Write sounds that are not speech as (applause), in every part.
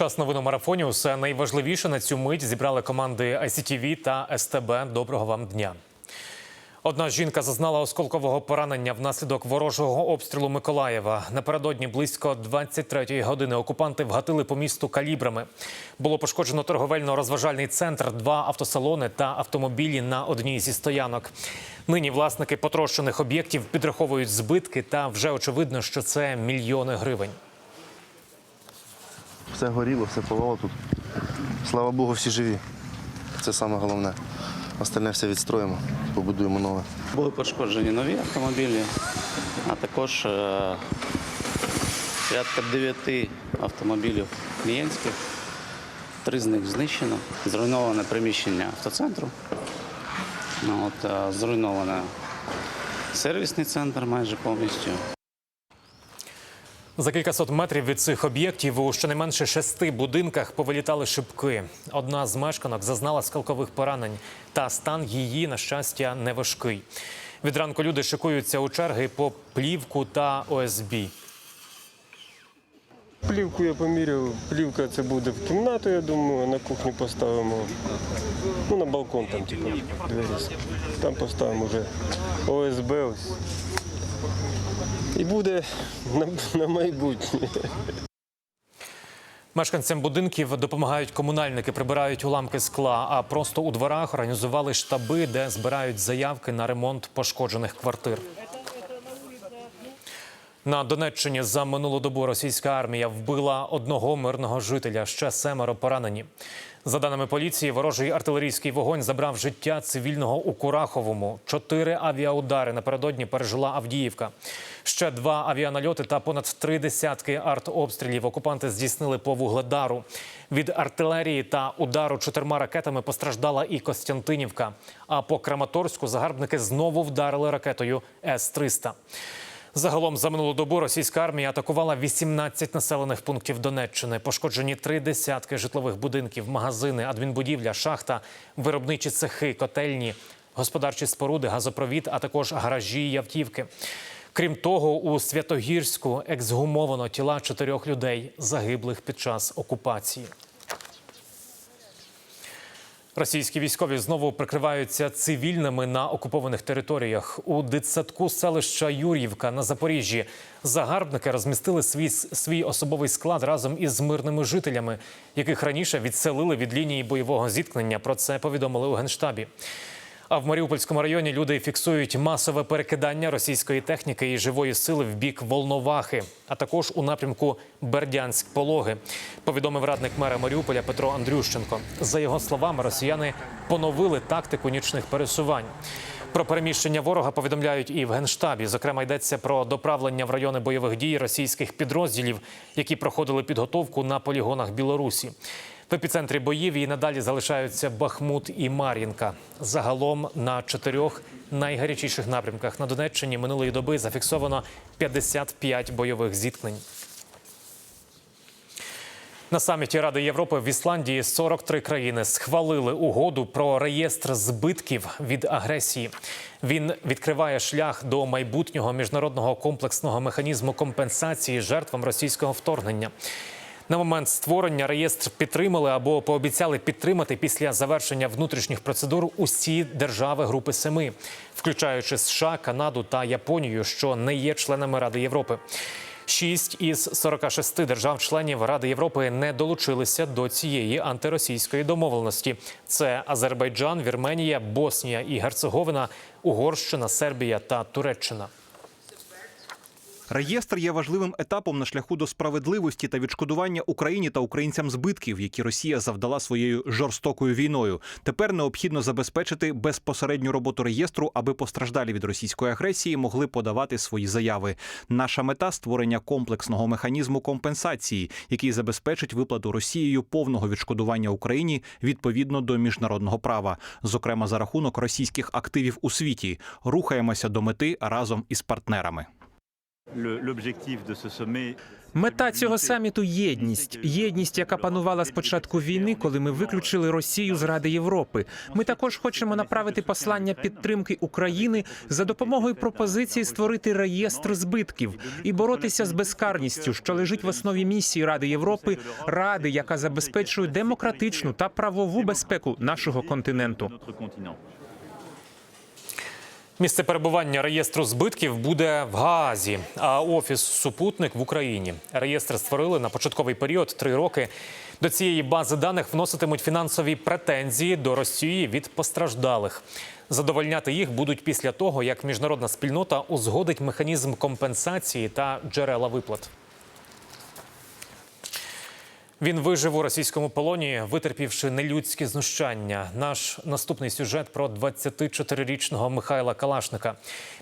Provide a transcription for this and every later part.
Час новин марафоні. Усе найважливіше на цю мить зібрали команди ICTV та СТБ. Доброго вам дня. Одна жінка зазнала осколкового поранення внаслідок ворожого обстрілу Миколаєва. Напередодні близько 23-ї години окупанти вгатили по місту калібрами. Було пошкоджено торговельно-розважальний центр, два автосалони та автомобілі на одній зі стоянок. Нині власники потрощених об'єктів підраховують збитки, та вже очевидно, що це мільйони гривень. Все горіло, все палало тут. Слава Богу, всі живі. Це саме головне. Остальне все відстроїмо, побудуємо нове. Були пошкоджені нові автомобілі, а також е, порядка 9 автомобілів клієнтських. Три з них знищено. Зруйноване приміщення автоцентру. Ну, От, е, зруйноване сервісний центр майже повністю. За кількасот метрів від цих об'єктів у щонайменше шести будинках повилітали шибки. Одна з мешканок зазнала скалкових поранень, та стан її, на щастя, не важкий. Від ранку люди шикуються у черги по плівку та ОСБ. Плівку я поміряв. Плівка це буде в кімнату, я думаю, на кухню поставимо. Ну, на балкон там, типу, двері. Там поставимо вже ОСБ ось. І буде на, на майбутнє. Мешканцям будинків допомагають комунальники, прибирають уламки скла, а просто у дворах організували штаби, де збирають заявки на ремонт пошкоджених квартир. На Донеччині за минулу добу російська армія вбила одного мирного жителя. Ще семеро поранені. За даними поліції, ворожий артилерійський вогонь забрав життя цивільного у Кураховому. Чотири авіаудари напередодні пережила Авдіївка. Ще два авіанальоти та понад три десятки артобстрілів окупанти здійснили по вугледару. Від артилерії та удару чотирма ракетами постраждала і Костянтинівка. А по Краматорську загарбники знову вдарили ракетою С-300. Загалом за минулу добу російська армія атакувала 18 населених пунктів Донеччини. Пошкоджені три десятки житлових будинків, магазини, адмінбудівля, шахта, виробничі цехи, котельні, господарчі споруди, газопровід, а також гаражі і автівки. Крім того, у Святогірську ексгумовано тіла чотирьох людей, загиблих під час окупації. Російські військові знову прикриваються цивільними на окупованих територіях. У дитсадку селища Юр'ївка на Запоріжжі загарбники розмістили свій, свій особовий склад разом із мирними жителями, яких раніше відселили від лінії бойового зіткнення. Про це повідомили у генштабі. А в Маріупольському районі люди фіксують масове перекидання російської техніки і живої сили в бік Волновахи, а також у напрямку Бердянськ-Пологи. Повідомив радник мера Маріуполя Петро Андрющенко. За його словами, росіяни поновили тактику нічних пересувань. Про переміщення ворога повідомляють і в генштабі. Зокрема, йдеться про доправлення в райони бойових дій російських підрозділів, які проходили підготовку на полігонах Білорусі. В епіцентрі боїв і надалі залишаються Бахмут і Мар'їнка. Загалом на чотирьох найгарячіших напрямках на Донеччині минулої доби зафіксовано 55 бойових зіткнень. На саміті Ради Європи в Ісландії 43 країни схвалили угоду про реєстр збитків від агресії. Він відкриває шлях до майбутнього міжнародного комплексного механізму компенсації жертвам російського вторгнення. На момент створення реєстр підтримали або пообіцяли підтримати після завершення внутрішніх процедур усі держави Групи Семи, включаючи США, Канаду та Японію, що не є членами Ради Європи. Шість із 46 держав-членів Ради Європи не долучилися до цієї антиросійської домовленості. Це Азербайджан, Вірменія, Боснія і Герцеговина, Угорщина, Сербія та Туреччина. Реєстр є важливим етапом на шляху до справедливості та відшкодування Україні та українцям збитків, які Росія завдала своєю жорстокою війною. Тепер необхідно забезпечити безпосередню роботу реєстру, аби постраждалі від російської агресії могли подавати свої заяви. Наша мета створення комплексного механізму компенсації, який забезпечить виплату Росією повного відшкодування Україні відповідно до міжнародного права, зокрема за рахунок російських активів у світі. Рухаємося до мети разом із партнерами. Мета цього саміту єдність. Єдність, яка панувала з початку війни, коли ми виключили Росію з Ради Європи. Ми також хочемо направити послання підтримки України за допомогою пропозиції створити реєстр збитків і боротися з безкарністю, що лежить в основі місії Ради Європи, ради, яка забезпечує демократичну та правову безпеку нашого континенту. Місце перебування реєстру збитків буде в Гаазі, а офіс супутник в Україні. Реєстр створили на початковий період три роки. До цієї бази даних вноситимуть фінансові претензії до Росії від постраждалих. Задовольняти їх будуть після того, як міжнародна спільнота узгодить механізм компенсації та джерела виплат. Він вижив у російському полоні, витерпівши нелюдські знущання. Наш наступний сюжет про 24-річного Михайла Калашника,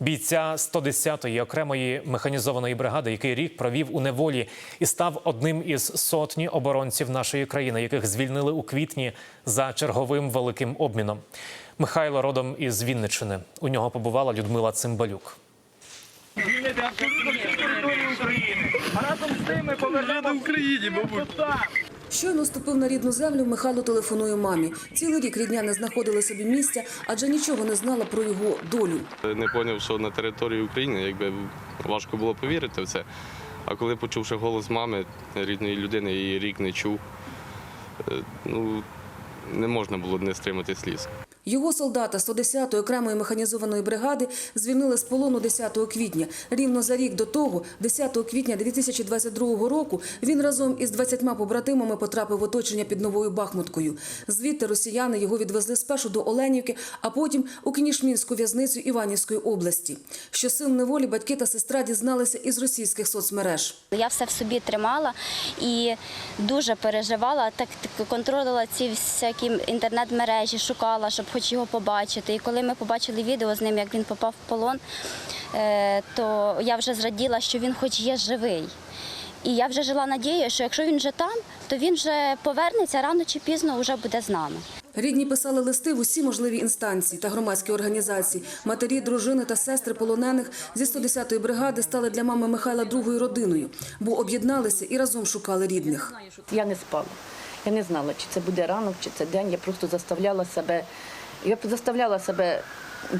бійця 110-ї окремої механізованої бригади, який рік провів у неволі і став одним із сотні оборонців нашої країни, яких звільнили у квітні за черговим великим обміном. Михайло родом із Вінничини. У нього побувала Людмила Цимбалюк. звільнити абсолютно всю територію України. З ми повернемо Україні, мабуть. Щойно ступив на рідну землю, Михайло телефонує мамі. Цілий рік рідня не знаходила собі місця, адже нічого не знала про його долю. Не зрозумів, що на території України якби важко було повірити в це. А коли почувши голос мами, рідної людини, її рік не чув, е, ну не можна було не стримати сліз. Його солдата 110-ї окремої механізованої бригади звільнили з полону 10 квітня. Рівно за рік до того, 10 квітня 2022 року, він разом із 20 побратимами потрапив в оточення під Новою Бахмуткою. Звідти росіяни його відвезли спершу до Оленівки, а потім у Кінішмінську в'язницю Іванівської області. Що сил неволі батьки та сестра дізналися із російських соцмереж. Я все в собі тримала і дуже переживала, так контролювала ці всякі інтернет-мережі, шукала, щоб хоч його побачити. І коли ми побачили відео з ним, як він попав в полон, е, то я вже зраділа, що він хоч є живий. І я вже жила надією, що якщо він вже там, то він вже повернеться рано чи пізно вже буде з нами. Рідні писали листи в усі можливі інстанції та громадські організації. Матері, дружини та сестри полонених зі 110-ї бригади стали для мами Михайла другою родиною, бо об'єдналися і разом шукали рідних. Я не спала. Я не знала, чи це буде ранок, чи це день. Я просто заставляла себе. Я заставляла себе,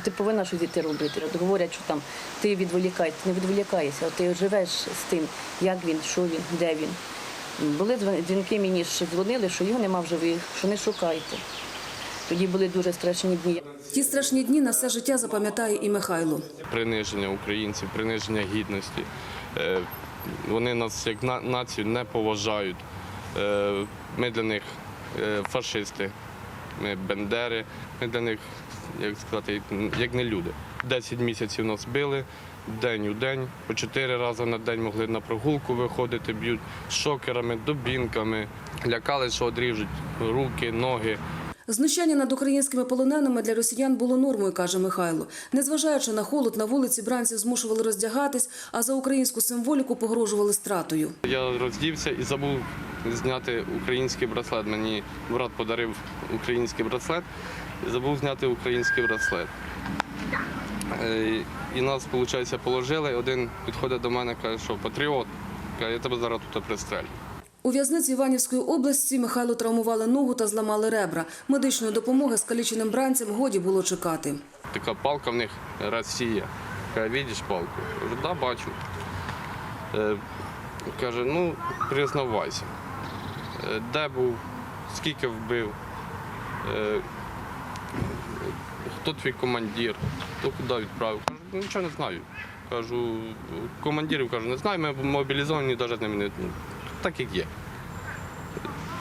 ти повинна щось іти робити. От говорять, що там ти відволікай, ти не відволікаєшся, ти живеш з тим, як він, що він, де він. Були дзвінки мені, що дзвонили, що його нема в живих, що не шукайте. Тоді були дуже страшні дні. Ті страшні дні на все життя запам'ятає і Михайло. Приниження українців, приниження гідності. Е, Вони нас як націю не поважають. Е, Ми для них е, фашисти, ми бендери, ми для них, як сказати, як не люди. Десять місяців нас били день у день, по чотири рази на день могли на прогулку виходити, б'ють шокерами, дубінками, лякали, що одріжуть руки, ноги. Знущання над українськими полоненими для росіян було нормою, каже Михайло. Незважаючи на холод, на вулиці бранців змушували роздягатись, а за українську символіку погрожували стратою. Я роздівся і забув зняти український браслет. Мені брат подарив український браслет і забув зняти український браслет. Е, І нас, виходить, положили. Один підходить до мене, каже, що патріот, я тебе зараз тут пристрелю. У в'язниці Іванівської області Михайло травмували ногу та зламали ребра. Медичної допомоги скаліченим бранцям годі було чекати. Така палка в них Росія. Каже, бачиш палку? Кажу, да, бачу. Е, Каже, ну, признавайся. Е, Де був, скільки вбив, Е, хто твій командир, хто куди відправив. Кажу, «Ну, нічого не знаю. Кажу, командирів кажу, не знаю, ми мобілізовані навіть з ними не так, як є.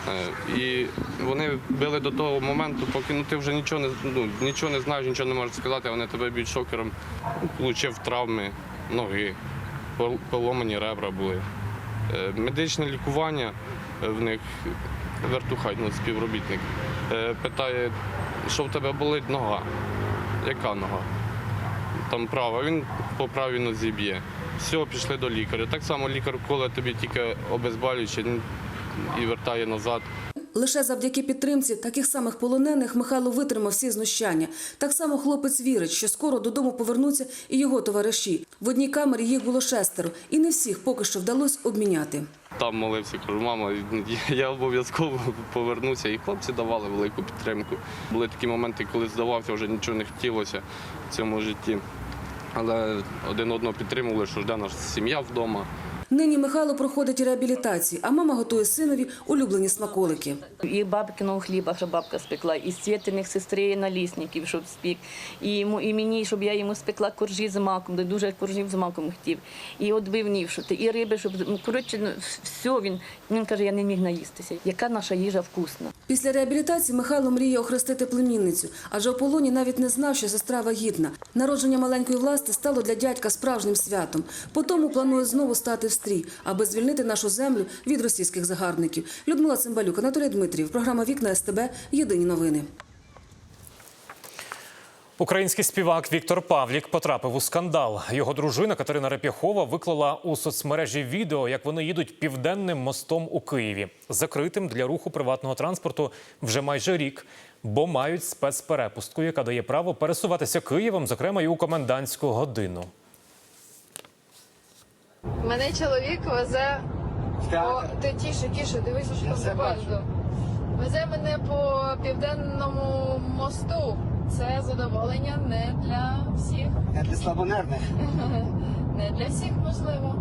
Е, І вони били до того моменту, поки ну, ти вже нічого не, ну, нічого не знаєш, нічого не можеш сказати, вони тебе б'ють шокером, отримав травми ноги, поломані ребра були. Е, Медичне лікування е, в них вертухай, ну, співробітник, питає, що в тебе болить нога. Яка нога? Там права, він по правій нозі б'є. Все, пішли до лікаря. Так само лікар коле тобі тільки обезболюючи і вертає назад. Лише завдяки підтримці таких самих полонених Михайло витримав всі знущання. Так само хлопець вірить, що скоро додому повернуться і його товариші. В одній камері їх було шестеро, і не всіх поки що вдалося обміняти. Там молився, кажу, мама, я обов'язково повернуся. І хлопці давали велику підтримку. Були такі моменти, коли здавався, вже нічого не хотілося в цьому житті. Але один одного підтримували, що жде наша сім'я вдома. Нині Михайло проходить реабілітацію, а мама готує синові улюблені смаколики. І бабкиного хліба, щоб бабка спекла, і світиних сестри налісників, щоб спік. І, йому, і мені, щоб я йому спекла коржі з маком, де дуже коржів з маком хотів. І відбивнів, що ти, і риби, щоб ну, коротше, ну, все він. Він каже, я не міг наїстися. Яка наша їжа вкусна. Після реабілітації Михайло мріє охрестити племінницю, адже у полоні навіть не знав, що сестра вагітна. Народження маленької власти стало для дядька справжнім святом. Потому планує знову стати в стрій, аби звільнити нашу землю від російських загарбників. Людмила Цимбалюк, Анатолій Дмитрів, програма Вікна СТБ. Єдині новини. Український співак Віктор Павлік потрапив у скандал. Його дружина Катерина Реп'яхова виклала у соцмережі відео, як вони їдуть південним мостом у Києві, закритим для руху приватного транспорту вже майже рік, бо мають спецперепустку, яка дає право пересуватися Києвом, зокрема і у комендантську годину. Мене чоловік везе по ти тіше, тіше, дивися, що там попереду. Везе мене по південному мосту. Це задоволення не для всіх. Не для слабонервних. (laughs) Не для всіх можливо.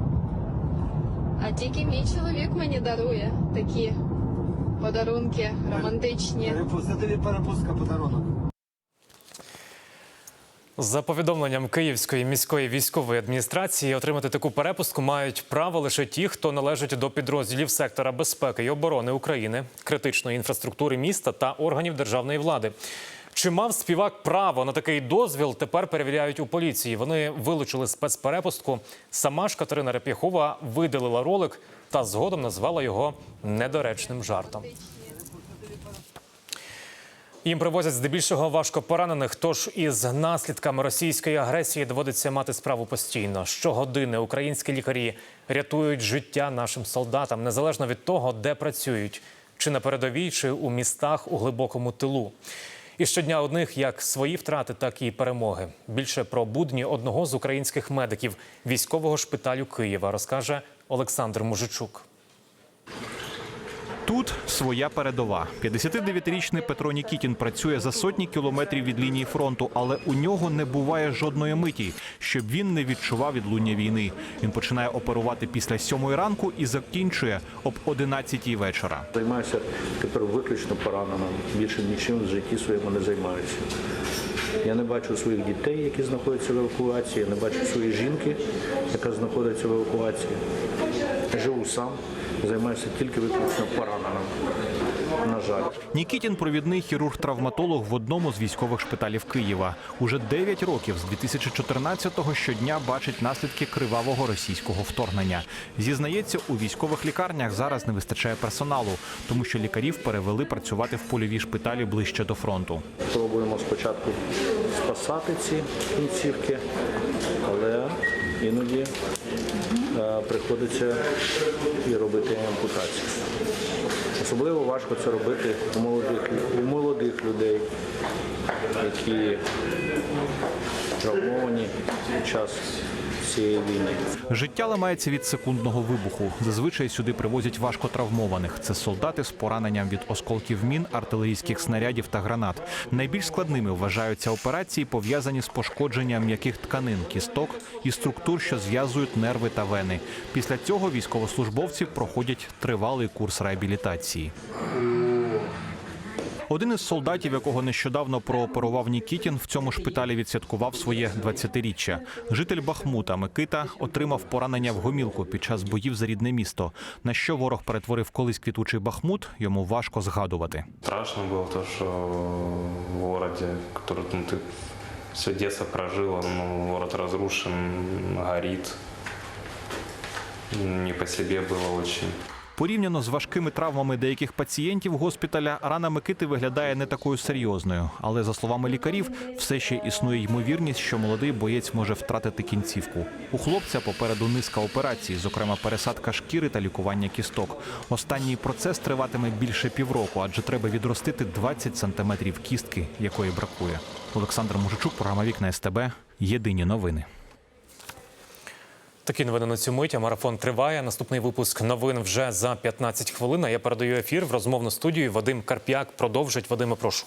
А тільки мій чоловік мені дарує такі подарунки романтичні. Перепустка, тобі перепустка подарунок. За повідомленням Київської міської військової адміністрації, отримати таку перепустку мають право лише ті, хто належить до підрозділів сектора безпеки і оборони України, критичної інфраструктури міста та органів державної влади. Чи мав співак право на такий дозвіл? Тепер перевіряють у поліції. Вони вилучили спецперепустку. Сама ж Катерина Реп'яхова видалила ролик та згодом назвала його недоречним жартом. Їм привозять здебільшого важко поранених. Тож із наслідками російської агресії доводиться мати справу постійно. Щогодини українські лікарі рятують життя нашим солдатам, незалежно від того, де працюють, чи на передовій, чи у містах у глибокому тилу. І щодня одних як свої втрати, так і перемоги. Більше про будні одного з українських медиків військового шпиталю Києва розкаже Олександр Мужичук. Тут своя передова. 59-річний Петро Нікітін працює за сотні кілометрів від лінії фронту, але у нього не буває жодної миті, щоб він не відчував відлуння війни. Він починає оперувати після сьомої ранку і закінчує об 11 вечора. Займаюся тепер виключно пораненим. Більше нічим в житті своєму не займаюся. Я не бачу своїх дітей, які знаходяться в евакуації, я не бачу своєї жінки, яка знаходиться в евакуації. Живу сам, займаюся тільки виключно пораненим. На жаль. Нікітін провідний хірург-травматолог в одному з військових шпиталів Києва. Уже 9 років з 2014-го щодня бачить наслідки кривавого російського вторгнення. Зізнається, у військових лікарнях зараз не вистачає персоналу, тому що лікарів перевели працювати в польові шпиталі ближче до фронту. Пробуємо спочатку спасати ці кінцівки, але іноді приходиться і робити ампутацію. Особливо важко це робити у молодих, у молодих людей, які травмовані під час цієї війни. Життя ламається від секундного вибуху. Зазвичай сюди привозять важко травмованих. Це солдати з пораненням від осколків мін, артилерійських снарядів та гранат. Найбільш складними вважаються операції, пов'язані з пошкодженням м'яких тканин, кісток і структур, що зв'язують нерви та вени. Після цього військовослужбовці проходять тривалий курс реабілітації. Один із солдатів, якого нещодавно прооперував Нікітін, в цьому шпиталі відсвяткував своє 20-річчя. Житель Бахмута Микита отримав поранення в гомілку під час боїв за рідне місто. На що ворог перетворив колись квітучий Бахмут, йому важко згадувати. Страшно было то, что в городе, который ну, ты все детство прожила, ну, город разрушен, горит. Не по себе было очень. Порівняно з важкими травмами деяких пацієнтів госпіталя, рана Микити виглядає не такою серйозною. Але за словами лікарів, все ще існує ймовірність, що молодий боєць може втратити кінцівку. У хлопця попереду низка операцій, зокрема пересадка шкіри та лікування кісток. Останній процес триватиме більше півроку, адже треба відростити 20 сантиметрів кістки, якої бракує. Олександр Мужичук, програма Вікна СТБ. Єдині новини. Такі новини на цю мить. Марафон триває. Наступний випуск новин вже за 15 хвилин. Я передаю ефір в розмовну студію. Вадим Карп'як продовжить. Вадиме, прошу.